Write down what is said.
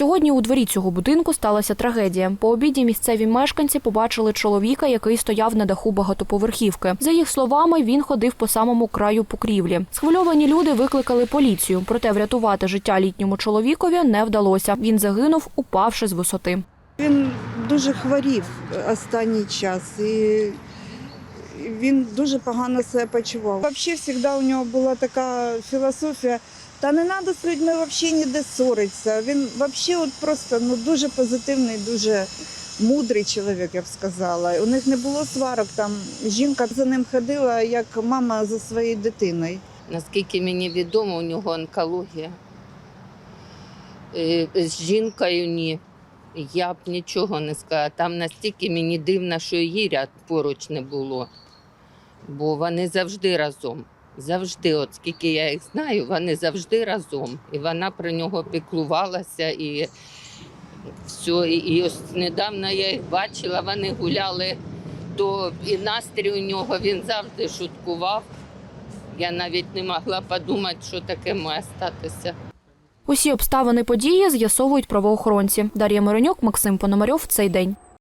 Сьогодні у дворі цього будинку сталася трагедія. По обіді місцеві мешканці побачили чоловіка, який стояв на даху багатоповерхівки. За їх словами, він ходив по самому краю покрівлі. Схвильовані люди викликали поліцію, проте врятувати життя літньому чоловікові не вдалося. Він загинув, упавши з висоти. Він дуже хворів останній час і він дуже погано себе почував. Взагалі, завжди у нього була така філософія. Та не треба з людьми взагалі ніде ссоритися. Він взагалі от просто ну, дуже позитивний, дуже мудрий чоловік, я б сказала. У них не було сварок. Там жінка за ним ходила як мама за своєю дитиною. Наскільки мені відомо, у нього онкологія. Е, З жінкою ні. Я б нічого не сказала. Там настільки мені дивно, що її ряд поруч не було. Бо вони завжди разом. Завжди, от скільки я їх знаю, вони завжди разом. І вона про нього піклувалася і все. І, ось недавно я їх бачила, вони гуляли, то і настрій у нього він завжди шуткував. Я навіть не могла подумати, що таке має статися. Усі обставини події з'ясовують правоохоронці. Дар'я Миронюк, Максим Пономарьов. Цей день.